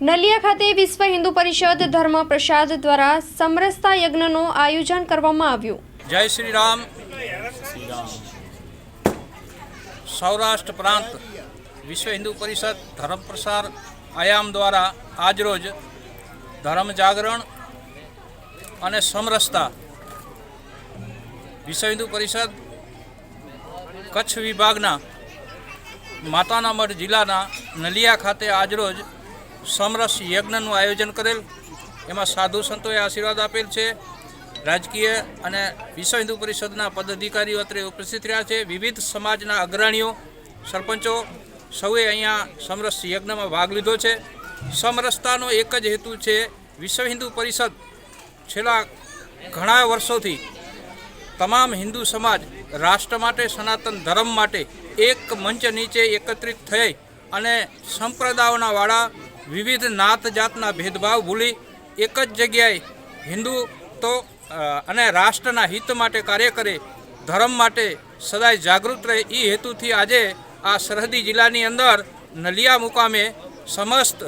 નલિયા ખાતે વિશ્વ હિન્દુ પરિષદ ધર્મ પ્રસાદ દ્વારા સમરસતા યજ્ઞનું આયોજન કરવામાં આવ્યું. જય શ્રી રામ. સૌરાષ્ટ્ર પ્રાંત વિશ્વ હિન્દુ પરિષદ ધર્મ પ્રસાર આયામ દ્વારા આજરોજ ધર્મ જાગરણ અને સમરસતા વિશ્વ હિન્દુ પરિષદ કચ્છ વિભાગના માતાના મઢ જિલ્લાના નલિયા ખાતે આજરોજ સમરસ યજ્ઞનું આયોજન કરેલ. એમાં સાધુ સંતોએ આશીર્વાદ આપેલ છે. રાજકીય અને વિશ્વ હિન્દુ પરિષદના પદાધિકારીઓ અત્રે ઉપસ્થિત રહ્યા છે. વિવિધ સમાજના અગ્રણીઓ, સરપંચો સૌએ અહીંયા સમરસ યજ્ઞમાં ભાગ લીધો છે. સમરસતાનો એક જ હેતુ છે વિશ્વ હિન્દુ પરિષદ. છેલ્લા ઘણા વર્ષોથી તમામ હિન્દુ સમાજ રાષ્ટ્ર માટે, સનાતન ધર્મ માટે એક મંચ નીચે એકત્રિત થઈ અને સંપ્રદાયોના વાળા વિવિધ નાત જાતના ભેદભાવ ભૂલી એક જ જગ્યાએ હિન્દુ તો અને રાષ્ટ્રના હિત માટે કાર્ય કરે, ધર્મ માટે સદાય જાગૃત રહે એ હેતુથી આજે આ સરહદી જિલ્લાની અંદર નલિયા મુકામે સમસ્ત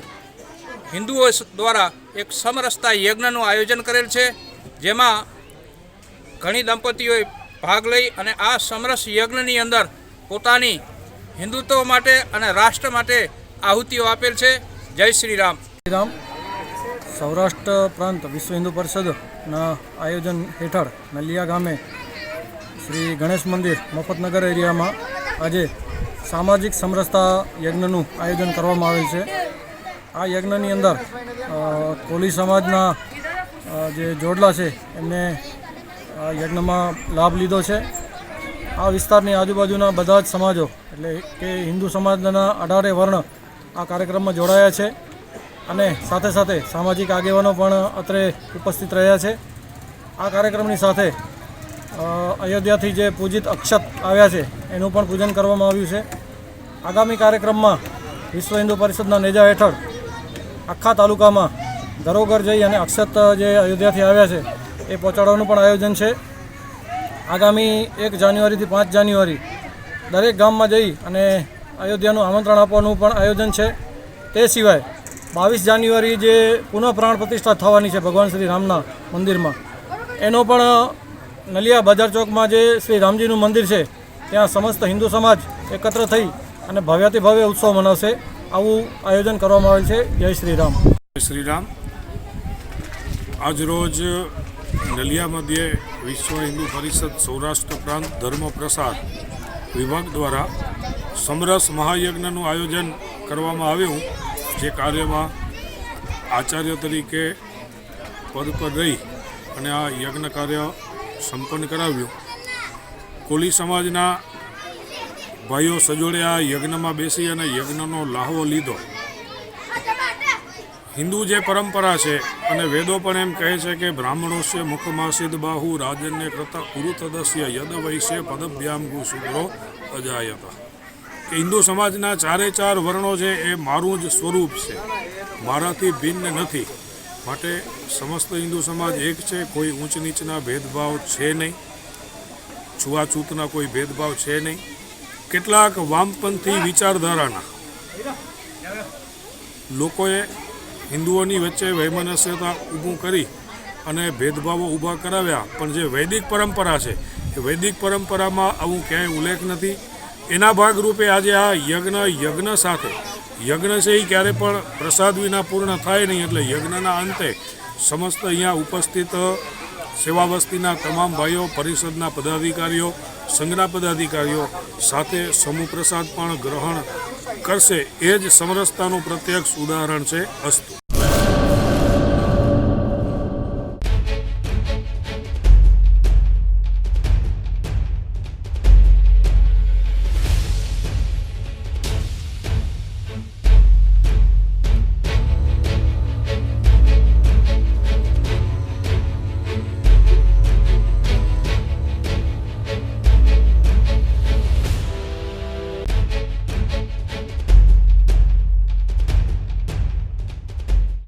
હિન્દુઓ દ્વારા એક સમરસતા યજ્ઞનું આયોજન કરેલ છે, જેમાં ઘણી દંપતીઓએ ભાગ લઈ અને આ સમરસ યજ્ઞની અંદર પોતાની હિન્દુત્વ માટે અને રાષ્ટ્ર માટે આહુતિઓ આપેલ છે. જય શ્રી રામ રામ સૌરાષ્ટ્ર પ્રાંત વિશ્વ હિન્દુ પરિષદના આયોજન હેઠળ નલિયા ગામે શ્રી ગણેશ મંદિર મફતનગર એરિયામાં આજે સામાજિક સમરસતા યજ્ઞનું આયોજન કરવામાં આવેલ છે. આ યજ્ઞની અંદર કોલી સમાજના જે જોડલા છે, એમને આ યજ્ઞમાં લાભ લીધો છે. આ વિસ્તારની આજુબાજુના બધા જ સમાજો, એટલે કે હિન્દુ સમાજના અઢારે વર્ણ આ કાર્યક્રમમાં જોડાયા છે અને સાથે સાથે સામાજિક આગેવાનો પણ અત્રે ઉપસ્થિત રહ્યા છે. આ કાર્યક્રમની સાથે અયોધ્યાથી જે પૂજિત અક્ષત આવ્યા છે, એનું પણ પૂજન કરવામાં આવ્યું છે. આગામી કાર્યક્રમમાં વિશ્વ હિન્દુ પરિષદના નેજા હેઠળ આખા તાલુકામાં ઘરોઘર જઈ અને અક્ષત જે અયોધ્યાથી આવ્યા છે, એ પહોંચાડવાનું પણ આયોજન છે. આગામી એક જાન્યુઆરીથી પાંચ જાન્યુઆરી દરેક ગામમાં જઈ અને અયોધ્યાનું આમંત્રણ આપવાનું પણ આયોજન છે. તે સિવાય બાવીસ જાન્યુઆરી જે પુનઃ પ્રાણ પ્રતિષ્ઠા થવાની છે ભગવાન શ્રી રામના મંદિરમાં, એનો પણ નલિયા બજાર ચોકમાં જે શ્રી રામજીનું મંદિર છે, ત્યાં સમસ્ત હિન્દુ સમાજ એકત્ર થઈ અને ભવ્યાતિ ભવ્ય ઉત્સવ મનાવશે. આવું આયોજન કરવામાં આવેલ છે. જય શ્રી રામ. જય શ્રી રામ. આજરોજ નલિયા મધ્યે વિશ્વ હિન્દુ પરિષદ સૌરાષ્ટ્ર પ્રાંત ધર્મ પ્રસાર વિભાગ દ્વારા સમરસ મહાયજ્ઞનું આયોજન કરવામાં આવ્યું, જે કાર્યમાં આચાર્ય તરીકે પદ પર રહી અને આ યજ્ઞ કાર્ય સંપન્ન કરાવ્યું. કોલી સમાજના ભાઈઓ સજોડે આ યજ્ઞમાં બેસી અને યજ્ઞનો લાહવો લીધો. હિન્દુ જે પરંપરા છે અને વેદો પણ એમ કહે છે કે બ્રાહ્મણોસ્ય મુખમાસિદ બાહુ રાજન્ય કૃત કુરુતદસ્ય યદ વૈશ્ય પદભ્યામ ગુ શુદ્રો અજાયતા. કે હિન્દુ સમાજના ચારે ચાર વર્ણો છે એ મારું જ સ્વરૂપ છે. મારાથી ભિન્ન નથી. માટે સમસ્ત હિન્દુ સમાજ એક છે, કોઈ ઊંચ નીચના ભેદભાવ છે નહીં. છૂઆછૂતના કોઈ ભેદભાવ છે નહીં. કેટલાક વામપંથી વિચારધારાના લોકોએ હિન્દુઓની વચ્ચે વૈમનસ્યતા ઊભું કરી અને ભેદભાવો ઊભા કરાવ્યા. પણ જે વૈદિક પરંપરા છે, એ વૈદિક પરંપરામાં આવું ક્યાંય ઉલ્લેખ નથી. એના ભાગરૂપે આજે આ યજ્ઞ યજ્ઞ સાથે. યજ્ઞ છે એ ક્યારે પણ પ્રસાદ વિના પૂર્ણ થાય નહીં એટલે યજ્ઞના અંતે સમસ્ત અહીંયા ઉપસ્થિત સેવા વસ્તીના તમામ ભાઈઓ, પરિષદના પદાધિકારીઓ, સંઘના પદાધિકારીઓ સાથે સમૂહ પ્રસાદ પણ ગ્રહણ કરશે. એ જ સમરસતાનું પ્રત્યક્ષ ઉદાહરણ છે અસ્તુ.